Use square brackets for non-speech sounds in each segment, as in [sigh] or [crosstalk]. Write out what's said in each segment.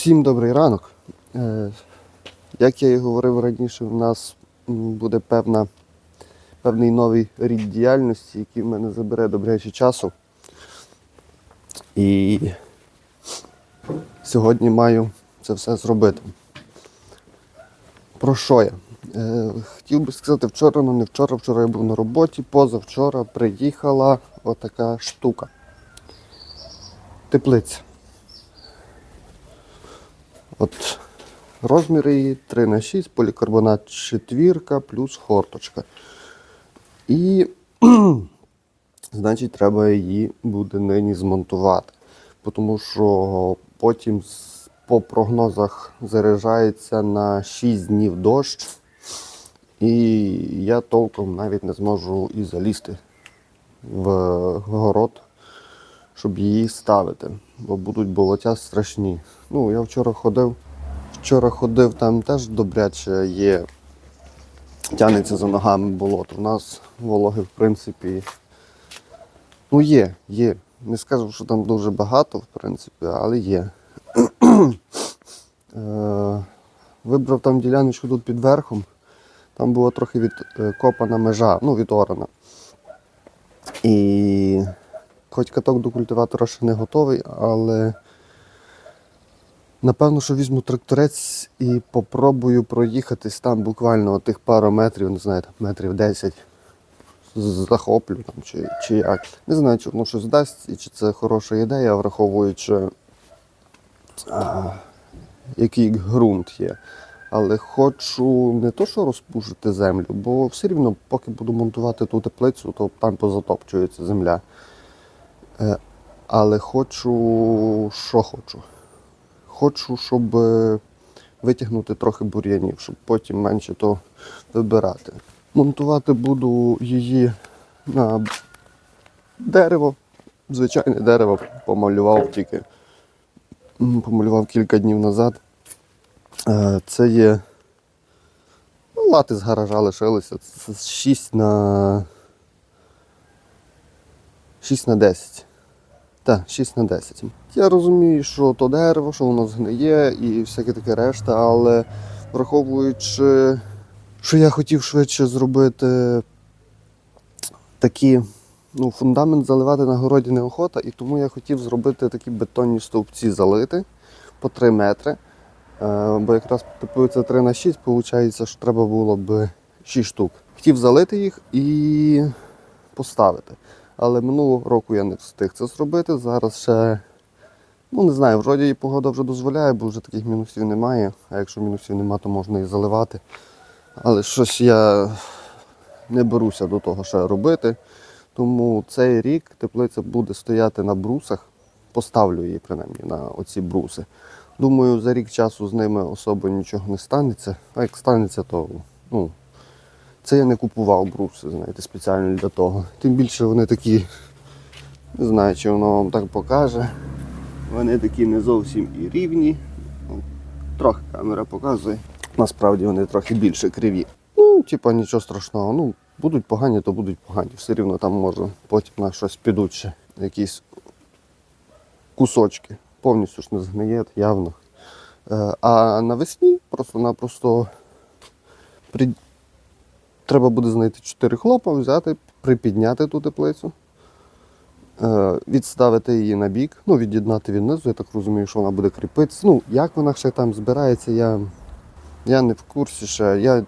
Всім добрий ранок. Е, Як я і говорив раніше, у нас буде певна, певний новий рід діяльності, який в мене забере добряче часу. І сьогодні маю це все зробити. Про що я? Е, хотів би сказати вчора, але не вчора. Вчора я був на роботі, позавчора приїхала отака штука. Теплиця. От розміри її 3 на 6 полікарбонат четвірка плюс хорточка. І [clears throat] значить треба її буде нині змонтувати. Тому що потім по прогнозах заряджається на 6 днів дощ. І я толком навіть не зможу і залізти в город, щоб її ставити, бо будуть болоття страшні. Ну, я вчора ходив, вчора ходив, там теж добряче є, тягнеться за ногами болото. У нас вологи, в принципі, ну є, є. Не скажу, що там дуже багато, в принципі, але є. [clears throat] Е, Вибрав там діляночку тут під верхом. Там була трохи відкопана межа, ну, відорана. І хоч каток до культиватора ще не готовий, але напевно, що візьму тракторець і попробую проїхатись там буквально тих пару метрів, не знаю, метрів 10. Захоплю там чи, чи як. Не знаю, чи воно щось дасть і чи це хороша ідея, враховуючи, а, який ґрунт є. Але хочу не то, що розпушити землю, бо все рівно, поки буду монтувати ту теплицю, то там позатопчується земля. Е, Але хочу, що хочу? Хочу, щоб е, витягнути трохи бур'янів, щоб потім менше то вибирати. Монтувати буду її на дерево. Звичайне дерево помалював тільки. Помалював кілька днів назад. Е, Це є ну, лати з гаража лишилися. Це 6 на 6 на 10. Так, 6 на 10. Я розумію, що то дерево, що воно згниє і всяке таке решта, але враховуючи, що я хотів швидше зробити такі, ну, фундамент заливати на городі неохота, і тому я хотів зробити такі бетонні стовпці залити по 3 метри. Е, Бо якраз теплиця 3 на 6, виходить, що треба було б 6 штук. Хотів залити їх і поставити. Але минулого року я не встиг це зробити. Зараз ще, ну не знаю, вроді і погода вже дозволяє, бо вже таких мінусів немає. А якщо мінусів нема, то можна і заливати. Але щось я не беруся до того ще робити. Тому цей рік теплиця буде стояти на брусах. Поставлю її принаймні на оці бруси. Думаю, за рік часу з ними особо нічого не станеться. А як станеться, то ну, це я не купував бруси, знаєте, спеціально для того. Тим більше вони такі, не знаю, чи воно вам так покаже. Вони такі не зовсім і рівні. Ну, Трохи камера показує. Насправді вони трохи більше криві. Ну, типа нічого страшного. Ну, будуть погані, то будуть погані. Все рівно там може потім на щось підуть ще. Якісь кусочки. Повністю ж не згниє, явно. Е, А навесні просто-напросто. Треба буде знайти 4 хлопа, взяти, припідняти ту теплицю, е, відставити її на бік, ну, від'єднати від низу, я так розумію, що вона буде кріпитися. Ну, як вона ще там збирається, я, я не в курсі ще. Я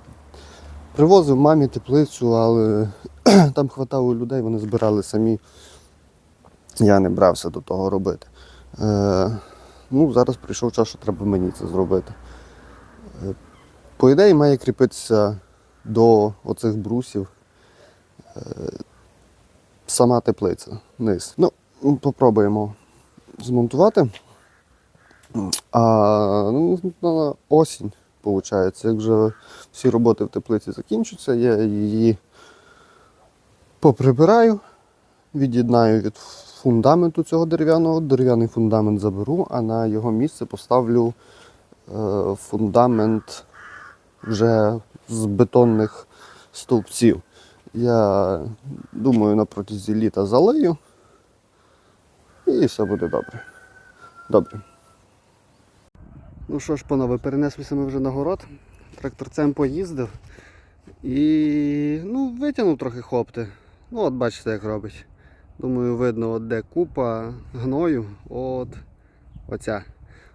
привозив мамі теплицю, але [clears throat] там хватало людей, вони збирали самі. Я не брався до того робити. Е, ну, зараз прийшов час, що треба мені це зробити. Е, по ідеї має кріпитися до оцих брусів е, сама теплиця, низ. Ну, попробуємо змонтувати. А ну, на осінь, виходить, як вже всі роботи в теплиці закінчаться, я її поприбираю, від'єднаю від фундаменту цього дерев'яного. Дерев'яний фундамент заберу, а на його місце поставлю е, фундамент вже з бетонних стовпців. Я думаю, на протязі літа залию і все буде добре. Добре. Ну що ж, панове, перенеслися ми вже на город. Тракторцем поїздив і ну, витягнув трохи хопти. Ну, от бачите, як робить. Думаю, видно, от де купа гною. От оця.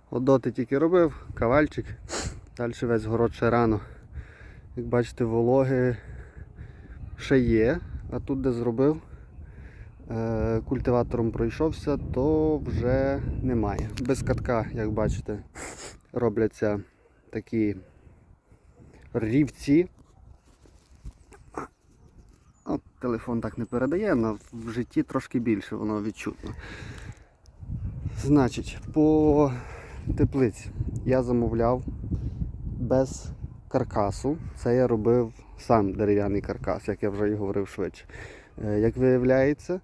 От доти тільки робив, кавальчик. Далі весь город ще рано. Як бачите, вологи ще є, а тут де зробив, е, культиватором пройшовся, то вже немає. Без катка, як бачите, робляться такі рівці. От телефон так не передає, але в житті трошки більше воно відчутно. Значить, по теплиці я замовляв без каркасу. Це я робив сам дерев'яний каркас, як я вже і говорив швидше. Е, Як виявляється, е,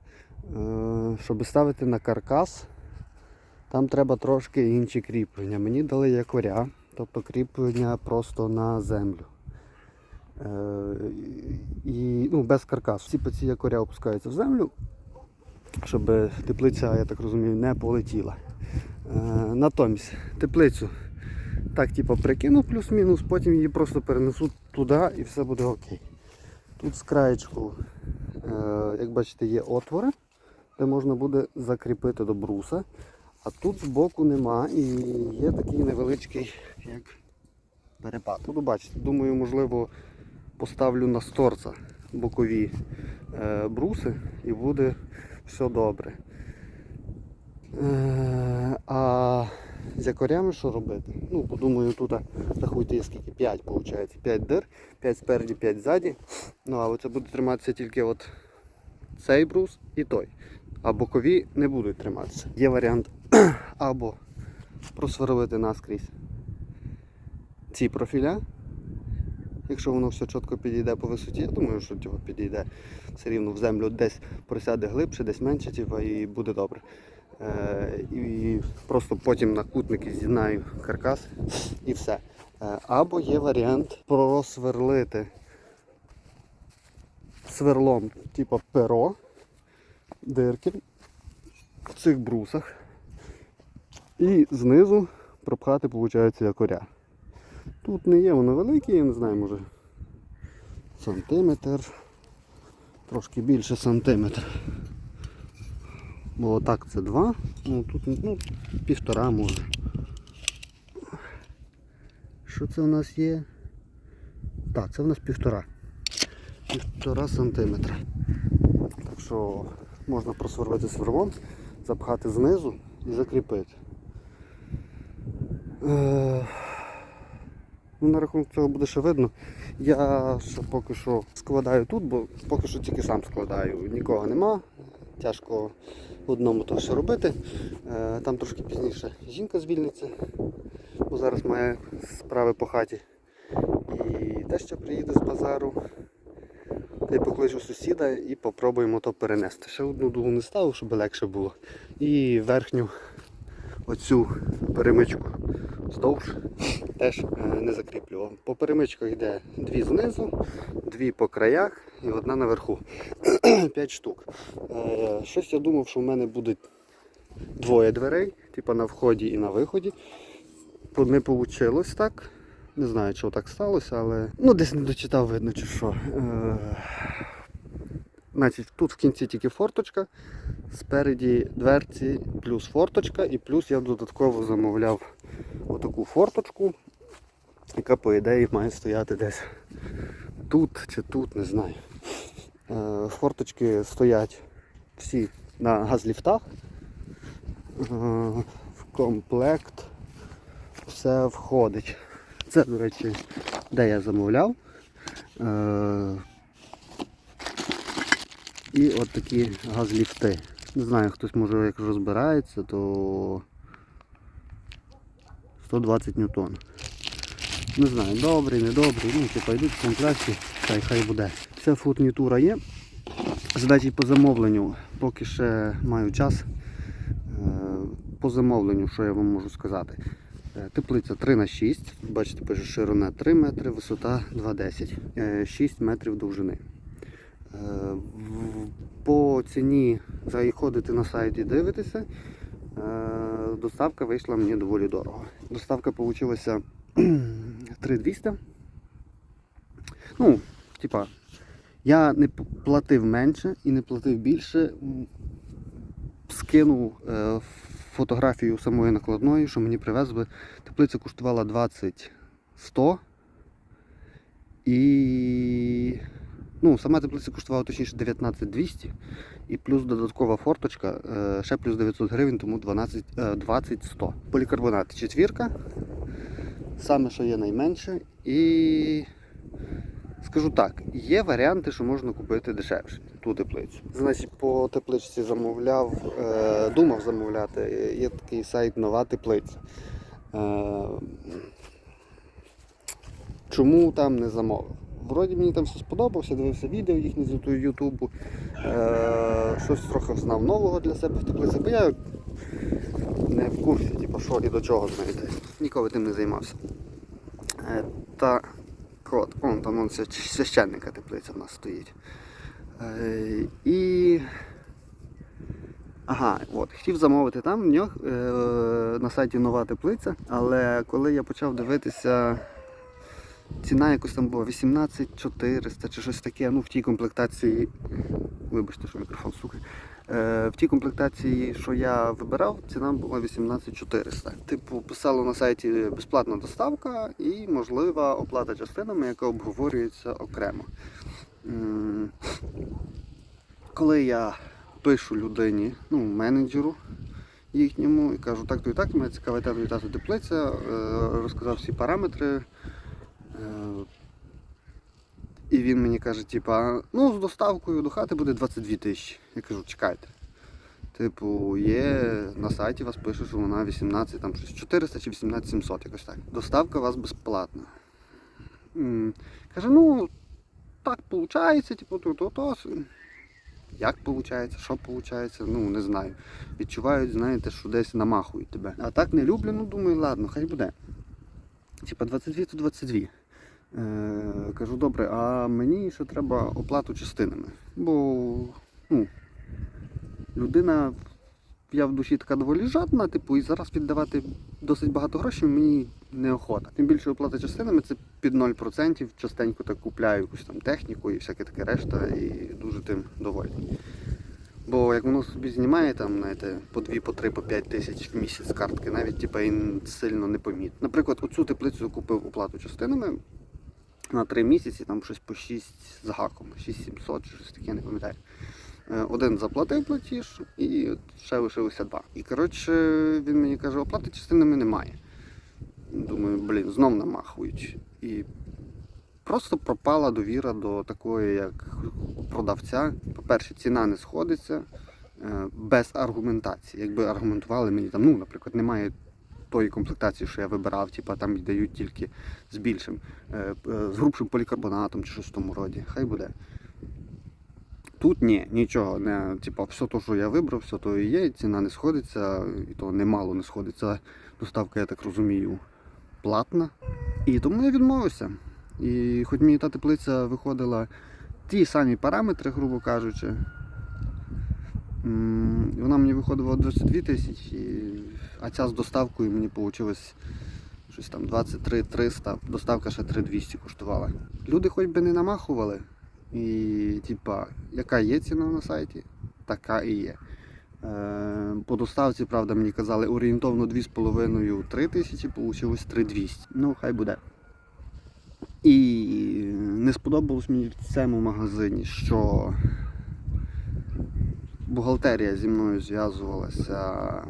щоб ставити на каркас, там треба трошки інші кріплення. Мені дали якоря, тобто кріплення просто на землю. Е, І ну, без каркасу. Ці якоря опускаються в землю, щоб теплиця, я так розумію, не полетіла. Натомість теплицю так, типу, прикину плюс-мінус, потім її просто перенесу туди і все буде окей. Тут з краєчку, е, як бачите, є отвори, де можна буде закріпити до бруса. А тут збоку нема і є такий невеличкий як перепад. Буду бачити. Думаю, можливо, поставлю на сторца бокові е, бруси і буде все добре. Е, а з якорями що робити? Ну, подумаю, тут рахуйте скільки 5 виходить. 5 дир, 5 спереді, 5 ззаді. Ну, а це буде триматися тільки от цей брус і той. А бокові не будуть триматися. Є варіант [clears throat] або просверлити наскрізь ці профіля. Якщо воно все чітко підійде по висоті, я думаю, що цього підійде все рівно в землю десь просяде глибше, десь менше, типу, і буде добре. Е, і просто потім на кутники з'єднаю каркас і все. Е, або є варіант просверлити сверлом, типу перо, дирки в цих брусах. І знизу пропхати, виходить, якоря. Тут не є воно велике, я не знаю, може сантиметр, трошки більше сантиметр. Бо отак це два, ну тут ну, півтора може. Що це у нас є? Так, це у нас півтора. Півтора сантиметра. Так що можна просверлити сверлом, запхати знизу і закріпити. Е, Ну, на рахунок цього буде ще видно. Я ще поки що складаю тут, бо поки що тільки сам складаю. Нікого нема. Тяжко одному то все робити. Е, Там трошки пізніше жінка звільниться, бо зараз має справи по хаті. І те, що приїде з базару. Й покличу сусіда і попробуємо то перенести. Ще одну дугу не ставив, щоб легше було. І верхню оцю перемичку вздовж теж е, не закріплював. По перемичках йде дві знизу, дві по краях і одна наверху. [clears throat] П'ять штук. Е, Щось я думав, що в мене буде двоє дверей, типу на вході і на виході. Не вийшло так. Не знаю, чого так сталося, але ну десь не дочитав, видно чи що. Е, Значить, тут в кінці тільки форточка, спереді дверці плюс форточка, і плюс я додатково замовляв отаку форточку, яка по ідеї має стояти десь тут чи тут, не знаю. Е, Форточки стоять всі на газліфтах. Е, В комплект все входить. Це, до речі, де я замовляв. Е, І от такі газліфти. Не знаю, хтось може як розбирається, то 120 ньютон. Не знаю, добрий, недобрий, ну типа йдуть в комплекті, та й хай буде. Вся фурнітура є. Задачі по замовленню, поки ще маю час. Е, По замовленню, що я вам можу сказати. Е, Теплиця 3 на 6 бачите, пише ширина 3 метри, висота 2,10, Е, 6 метрів довжини. Е, По ціні заходите на сайт і дивитеся. Е, доставка вийшла мені доволі дорого. Доставка вийшла 3200. [clears throat] Ну, типа, я не платив менше і не платив більше. Скинув е, фотографію самої накладної, що мені привезли. Теплиця коштувала 20 100. І ну, сама теплиця коштувала точніше 19 200. І плюс додаткова форточка, е, ще плюс 900 гривень, тому 12, е, 20 100. Полікарбонат четвірка. Саме, що є найменше. І скажу так, є варіанти, що можна купити дешевше ту теплицю. Значить, по тепличці замовляв, е, думав замовляти. Є такий сайт Нова теплиця. Е, чому там не замовив? Вроді мені там все сподобався, дивився відео їхні з Ютубу. Е, щось трохи знав нового для себе в теплиці, бо я не в курсі, типу, що і до чого знаєте. Ніколи тим не займався. Е, та от, он там он, священника теплиця в нас стоїть. Е, і. Ага, от, хотів замовити там в нього е, на сайті нова теплиця, але коли я почав дивитися, ціна якось там була 18400 чи щось таке, ну в тій комплектації. Вибачте, що мікрофон сухий. Е, в тій комплектації, що я вибирав, ціна була 18400. Типу, писало на сайті безплатна доставка і можлива оплата частинами, яка обговорюється окремо. Коли я пишу людині, ну, менеджеру їхньому, і кажу, так то і так, мене цікава та теплиця, е, розказав всі параметри. Е, І він мені каже, типа, ну з доставкою до хати буде 22 тисячі. Я кажу, чекайте. Типу, є на сайті вас пише, що вона 18, там щось 400 чи 18 700, якось так. Доставка у вас безплатна. Каже, ну, так виходить, типу, то, то, то. Як виходить, що виходить, ну не знаю. Відчувають, знаєте, що десь намахують тебе. А так не люблю, ну думаю, ладно, хай буде. Типа 22 то 22. Е, кажу, добре, а мені ще треба оплату частинами. Бо ну, людина, я в душі така доволі жадна, типу, і зараз віддавати досить багато грошей мені неохота. Тим більше оплата частинами це під 0%, частенько так купляю якусь там техніку і всяке таке решта, і дуже тим довольний. Бо як воно собі знімає там, знаєте, по 2, по 3, по 5 тисяч в місяць картки, навіть типа, і сильно не помітно. Наприклад, оцю теплицю купив оплату частинами на 3 місяці, там щось по 6 з гаком, 6700 чи щось таке, я не пам'ятаю. Е, Один заплатив платіж і ще лишилося два. І коротше він мені каже, оплати частинами немає. Думаю, блін, знов намахують. І просто пропала довіра до такої, як продавця. По-перше, ціна не сходиться е, без аргументації. Якби аргументували мені там, ну, наприклад, немає тої комплектації, що я вибирав, типа там дають тільки з більшим, е, е, з грубшим полікарбонатом чи щось в тому роді. Хай буде. Тут ні, нічого. Не, типа, все те, що я вибрав, все то і є, ціна не сходиться, і то немало не сходиться. Доставка, я так розумію, платна. І тому я відмовився. І хоч мені та теплиця виходила ті самі параметри, грубо кажучи. Вона мені виходила 22 тисячі, а ця з доставкою мені вийшло щось там 23 300, доставка ще 3200 коштувала. Люди хоч би не намахували. І, типа, яка є ціна на сайті, така і є. Е, По доставці, правда, мені казали орієнтовно 2,5-3 тисячі, вийшло 3200. Ну, хай буде. І не сподобалось мені в цьому магазині, що бухгалтерія зі мною зв'язувалася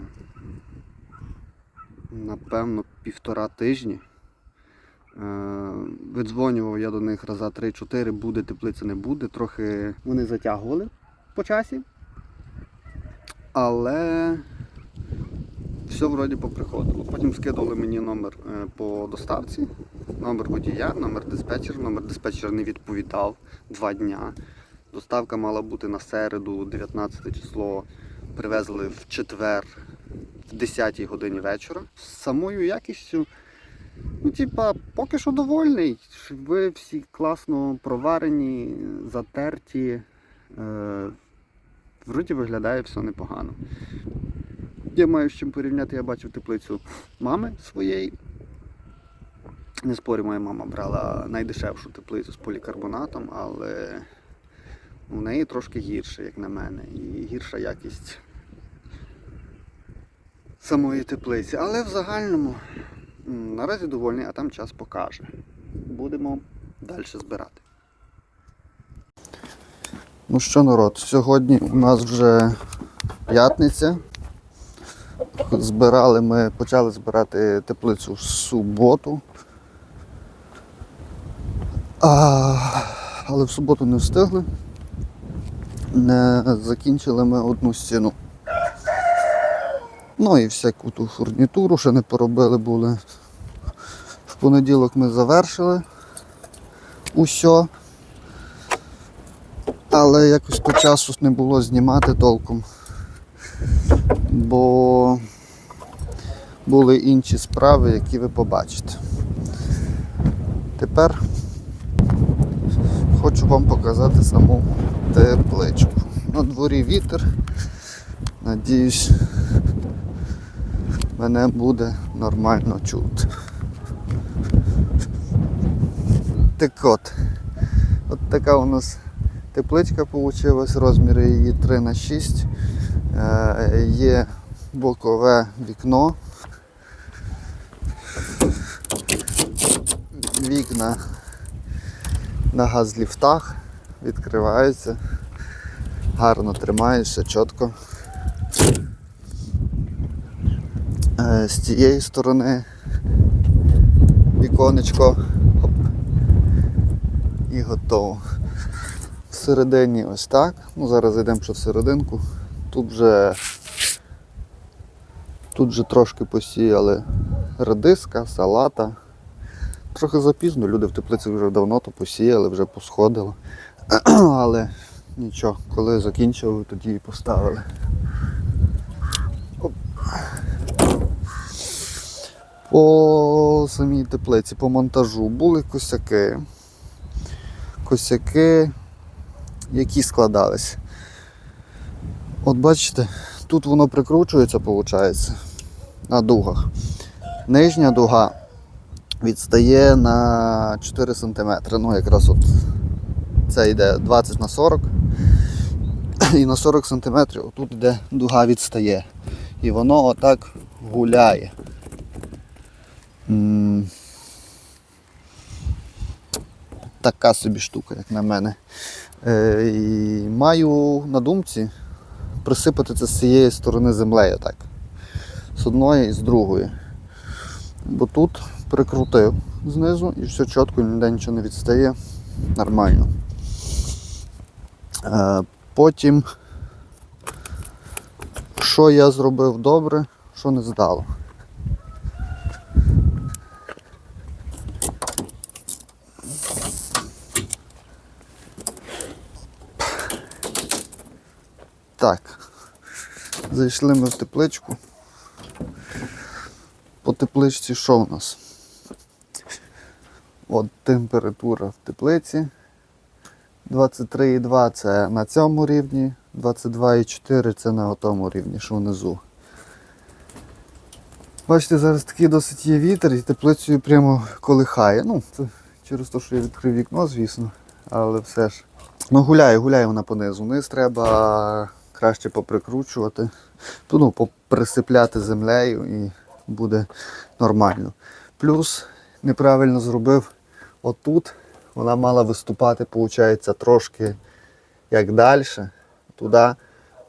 напевно півтора тижні. Е, Видзвонював я до них раза 3-4, буде теплиця, не буде. Трохи вони затягували по часі. Але все вроді поприходило. Потім скидували мені номер е, по доставці, номер водія, номер диспетчера. Номер диспетчера не відповідав два дня. Доставка мала бути на середу, 19 число. Привезли в четвер, в 10 годині вечора. З самою якістю Ну, типа, поки що довольний. Ви всі класно проварені, затерті. Е, вроді виглядає все непогано. Я маю з чим порівняти, я бачив теплицю мами своєї. Не спорю, моя мама брала найдешевшу теплицю з полікарбонатом, але у неї трошки гірше, як на мене, і гірша якість самої теплиці. Але в загальному наразі довольний, а там час покаже. Будемо далі збирати. Ну що, народ, сьогодні у нас вже п'ятниця. Збирали ми, почали збирати теплицю в суботу. А, але в суботу не встигли. Не закінчили ми одну стіну. Ну і всяку ту фурнітуру ще не поробили були. В понеділок ми завершили усьо. Але якось по часу не було знімати толком. Бо були інші справи, які ви побачите. Тепер хочу вам показати саму тепличку. На дворі вітер. Надіюсь, мене буде нормально чути. Так от, от така у нас тепличка вийшла, розміри її 3 на 6 Е, Є бокове вікно. Вікна на газліфтах відкриваються, гарно тримаються, чітко. Е, З цієї сторони віконечко Оп. і готово. Всередині ось так. Ну, зараз зайдемо ще всерединку. Тут вже тут вже трошки посіяли редиска, салата. Трохи запізно, люди в теплиці вже давно то посіяли, вже посходили. [clears throat] Але нічого, коли закінчили, тоді і поставили. По самій теплиці, по монтажу були косяки. Косяки, які складались. От бачите, тут воно прикручується, виходить, на дугах. Нижня дуга відстає на 4 см. Ну, якраз от це йде 20 на 40 і на 40 см тут йде дуга відстає. І воно отак гуляє. Така собі штука, як на мене. Е, і маю на думці присипати це з цієї сторони землею так. З одної і з другої. Бо тут прикрутив знизу і все чітко, ніде нічого не відстає. Нормально. Е, потім, що я зробив добре, що не здало. Так. Зайшли ми в тепличку. По тепличці що у нас? От температура в теплиці. 23,2 це на цьому рівні, 22,4 це на тому рівні, що внизу. Бачите, зараз такий досить є вітер і теплицею прямо колихає. Ну, це через те, що я відкрив вікно, звісно, але все ж. Ну гуляє, гуляє вона понизу. Низ треба краще поприкручувати, ну, поприсипляти землею і буде нормально. Плюс неправильно зробив отут. Вона мала виступати, виходить, трошки як далі, туди.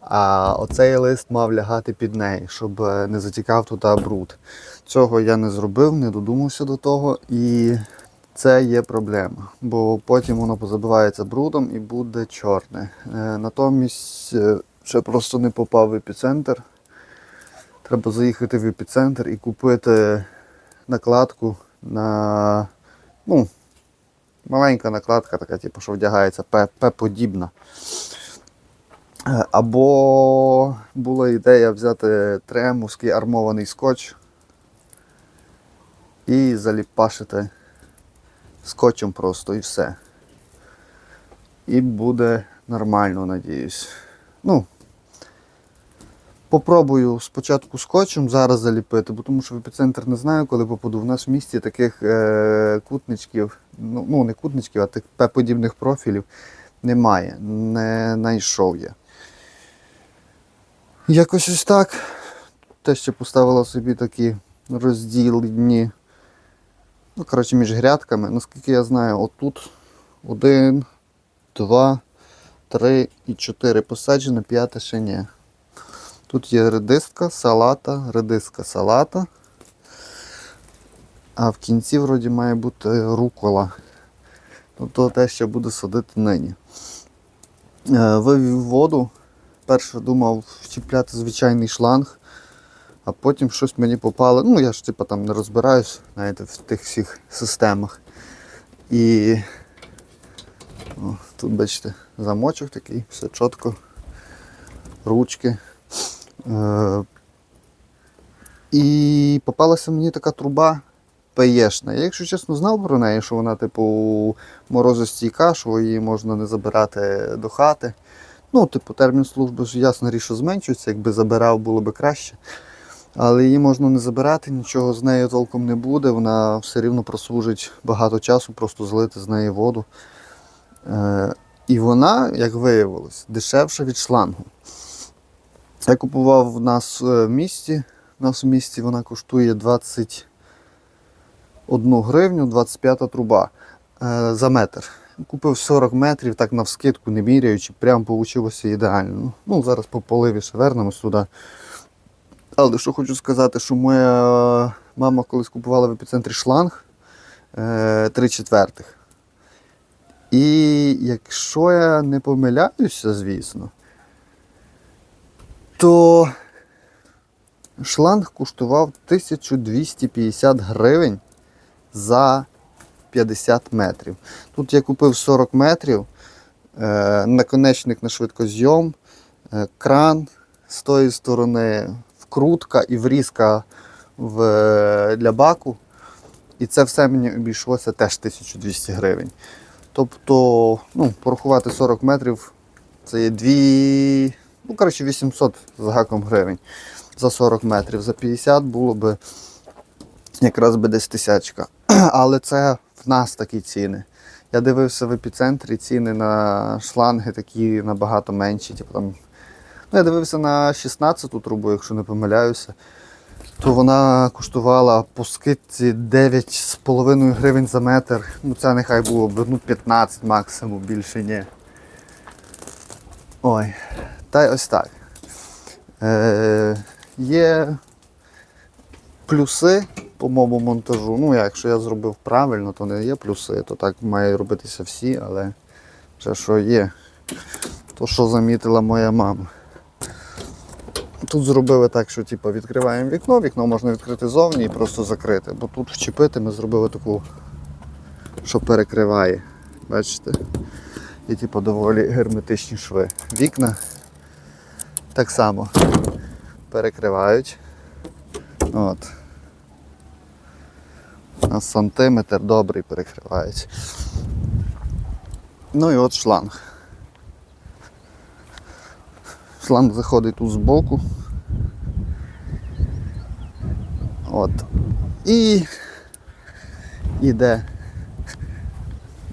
А оцей лист мав лягати під неї, щоб е, не затікав туди бруд. Цього я не зробив, не додумався до того. І це є проблема, бо потім воно позабивається брудом і буде чорне. Е, Натомість е, ще просто не попав в епіцентр. Треба заїхати в епіцентр і купити накладку на. ну, Маленька накладка, така, типу, що вдягається П-подібна. Е, Або була ідея взяти тремовський армований скотч і заліпашити скотчем просто і все. І буде нормально, надіюсь. Ну, Попробую спочатку скотчем зараз заліпити, бо тому що в епіцентр не знаю, коли попаду. В нас в місті таких е, кутничків, ну, ну не кутничків, а тих П-подібних профілів немає. Не знайшов я. Якось ось так. Те ще поставила собі такі розділені. Ну, коротше, між грядками. Наскільки я знаю, отут один, два, три і чотири посаджено, п'яте ще ні. Тут є редиска, салата, редиска, салата. А в кінці вроді має бути рукола. Тобто те, що буду садити нині. Е, Вивів воду. Перше думав вчіпляти звичайний шланг, а потім щось мені попало. Ну, я ж типу, там не розбираюсь знаєте, в тих всіх системах. І о, тут, бачите, замочок такий, все чітко, ручки. Е, і попалася мені така труба пеєшна. Я, якщо чесно, знав про неї, що вона, типу, морозостійка, що її можна не забирати до хати. Ну, типу, термін служби ясно річ, зменшується, якби забирав, було б краще. Але її можна не забирати, нічого з нею толком не буде, вона все рівно прослужить багато часу, просто злити з неї воду. Е, і вона, як виявилось, дешевша від шлангу. Я купував в нас е, в місті. У нас в місті вона коштує 21 гривню, 25 труба е, за метр. Купив 40 метрів, так навскидку не міряючи, прям вийшло ідеально. Ну, зараз по поливі ще вернемось туди. Але що хочу сказати, що моя мама колись купувала в епіцентрі шланг е, 3 четвертих. І якщо я не помиляюся, звісно, то шланг коштував 1250 гривень за 50 метрів. Тут я купив 40 метрів, е, наконечник на швидкозйом, е, кран з тої сторони, вкрутка і врізка в, е, для баку. І це все мені обійшлося теж 1200 гривень. Тобто, ну, порахувати 40 метрів, це є 2, ну, коротше, 800 з гаком гривень за 40 метрів. За 50 було би якраз би десь тисячка. [clears throat] Але це в нас такі ціни. Я дивився в епіцентрі ціни на шланги такі набагато менші. Типу, там, ну, я дивився на 16-ту трубу, якщо не помиляюся. То вона коштувала по скидці 9,5 гривень за метр. Ну це нехай було б ну, 15 максимум, більше ні. Ой, та ось так. Е, є плюси по моєму монтажу. Ну, якщо я зробив правильно, то не є плюси, то так має робитися всі, але ще що є. То, що замітила моя мама. Тут зробили так, що типу, відкриваємо вікно, вікно можна відкрити зовні і просто закрити. Бо тут вчепити ми зробили таку, що перекриває. Бачите? І типу, доволі герметичні шви. Вікна так само перекривають. От. На сантиметр добрий перекривають. Ну і от шланг. Шланг заходить тут збоку. От. І йде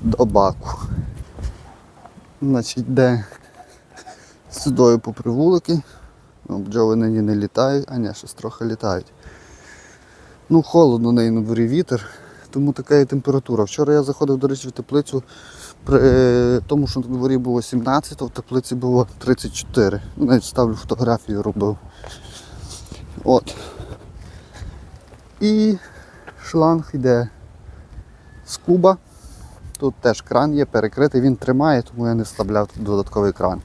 до баку. Значить, йде сюдою по привулики. Ну, Бджоли нині не літають, а ні, щось трохи літають. Ну, холодно неї на дворі вітер, тому така і температура. Вчора я заходив, до речі, в теплицю при тому, що на дворі було 17, то в теплиці було 34. Ну, Навіть ставлю фотографію робив. От. І шланг йде з куба. Тут теж кран є, перекритий, він тримає, тому я не вставляв додатковий кран.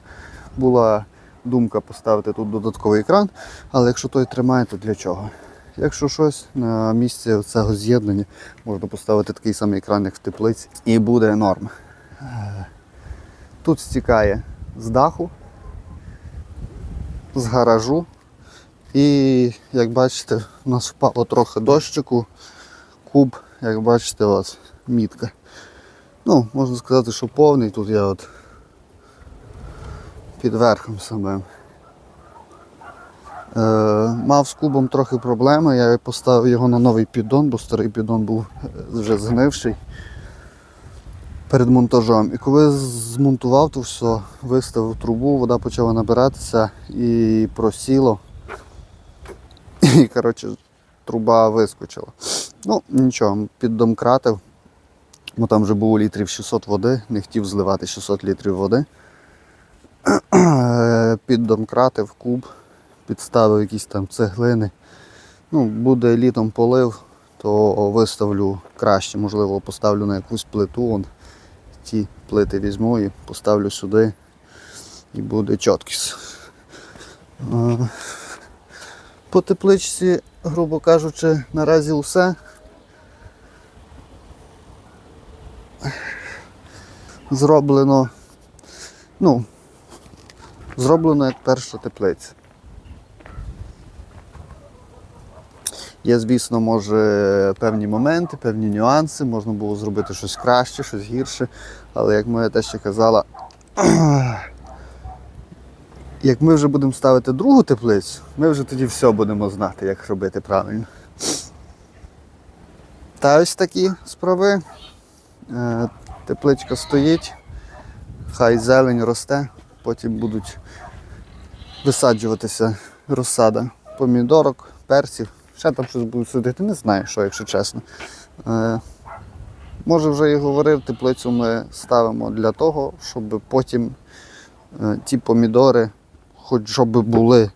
Була думка поставити тут додатковий кран, але якщо той тримає, то для чого? Якщо щось на місці цього з'єднання, можна поставити такий самий кран, як в теплиці, і буде норм. Е, Тут стікає з даху, з гаражу. І як бачите, у нас впало трохи дощику, куб, як бачите, от мітка. Ну, можна сказати, що повний, тут я от під верхом самим. Е, мав з кубом трохи проблеми, я поставив його на новий піддон, бо старий піддон був е, вже згнивший перед монтажом. І коли змонтував то все, виставив трубу, вода почала набиратися і просіло. І коротше, труба вискочила. Ну, нічого, піддомкратив, бо там вже було літрів 600 води, не хотів зливати 600 літрів води. [clears throat] Е, Піддомкратив куб, підставив якісь там цеглини. Ну, буде літом полив, то виставлю краще, можливо, поставлю на якусь плиту. Вон, ті плити візьму і поставлю сюди і буде чіткість. Е, По тепличці, грубо кажучи, наразі все. Зроблено, ну, зроблено як перша теплиця. Є, звісно, може певні моменти, певні нюанси, можна було зробити щось краще, щось гірше. Але як моя те ще казала, [clears throat] як ми вже будемо ставити другу теплицю, ми вже тоді все будемо знати, як робити правильно. Та ось такі справи. Е, Тепличка стоїть, хай зелень росте, потім будуть висаджуватися розсада помідорок, перців. Ще там щось будуть сидіти, не знаю, що, якщо чесно. Е, може вже і говорив, теплицю ми ставимо для того, щоб потім е, ті помідори хоч щоб були.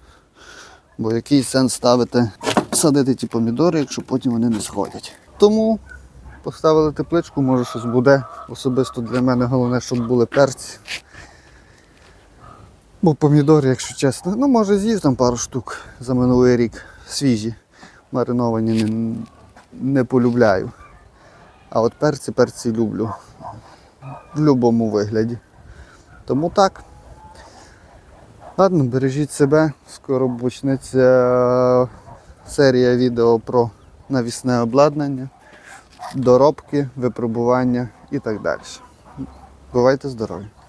Бо який сенс ставити, садити ті помідори, якщо потім вони не сходять. Тому поставили тепличку, може щось буде. Особисто для мене головне, щоб були перці. Бо помідори, якщо чесно, ну може з'їв там пару штук за минулий рік свіжі, мариновані не, не полюбляю. А от перці, перці люблю в будь-якому вигляді. Тому так. Ладно, бережіть себе. Скоро почнеться серія відео про навісне обладнання, доробки, випробування і так далі. Бувайте здорові!